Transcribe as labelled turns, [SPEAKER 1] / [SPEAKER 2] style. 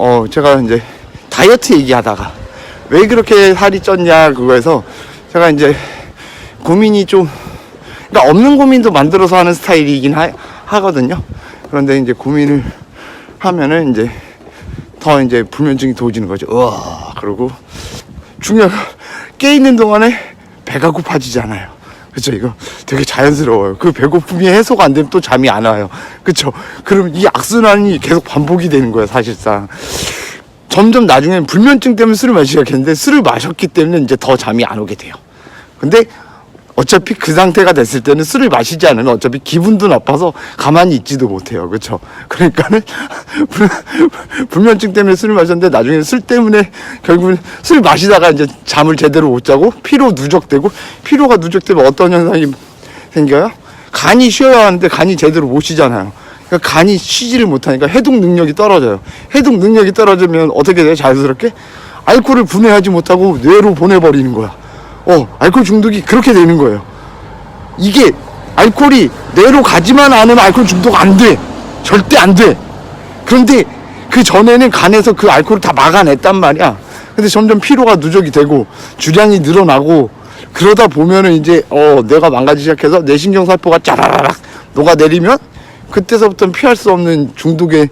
[SPEAKER 1] 어 제가 이제 다이어트 얘기하다가 왜 그렇게 살이 쪘냐 그거에서 제가 이제 고민이 좀 그러니까 없는 고민도 만들어서 하는 스타일이긴 하, 하거든요. 그런데 이제 고민을 하면은 이제 더 이제 불면증이 도지는 거죠. 우와 그러고 중요한 건깨 있는 동안에 배가 고파지잖아요. 그쵸 이거 되게 자연스러워요. 그 배고픔이 해소가 안 되면 또 잠이 안 와요. 그쵸? 그럼 이 악순환이 계속 반복이 되는 거예요, 사실상. 점점 나중엔 불면증 때문에 술을 마시기 시작했는데 술을 마셨기 때문에 이제 더 잠이 안 오게 돼요. 근데 어차피 그 상태가 됐을 때는 술을 마시지 않으면 어차피 기분도 나빠서 가만히 있지도 못해요. 그렇죠? 그러니까는 불- 불면증 때문에 술을 마셨는데 나중에 술 때문에 결국은 술 마시다가 이제 잠을 제대로 못 자고 피로 누적되고 피로가 누적되면 어떤 현상이 생겨요? 간이 쉬어야 하는데 간이 제대로 못 쉬잖아요. 그러니까 간이 쉬지를 못하니까 해독 능력이 떨어져요. 해독 능력이 떨어지면 어떻게 돼요? 자연스럽게 알코올을 분해하지 못하고 뇌로 보내버리는 거야. 어, 알코올 중독이 그렇게 되는 거예요. 이게 알코올이 뇌로 가지만 않으면 알코올 중독 안 돼. 절대 안 돼. 그런데 그 전에는 간에서 그 알코올을 다 막아냈단 말이야. 근데 점점 피로가 누적이 되고 주량이 늘어나고 그러다 보면은 이제 어 뇌가 망가지기 시작해서 뇌신경 살포가 짜라라락 녹아내리면 그때서부터는 피할 수 없는 중독의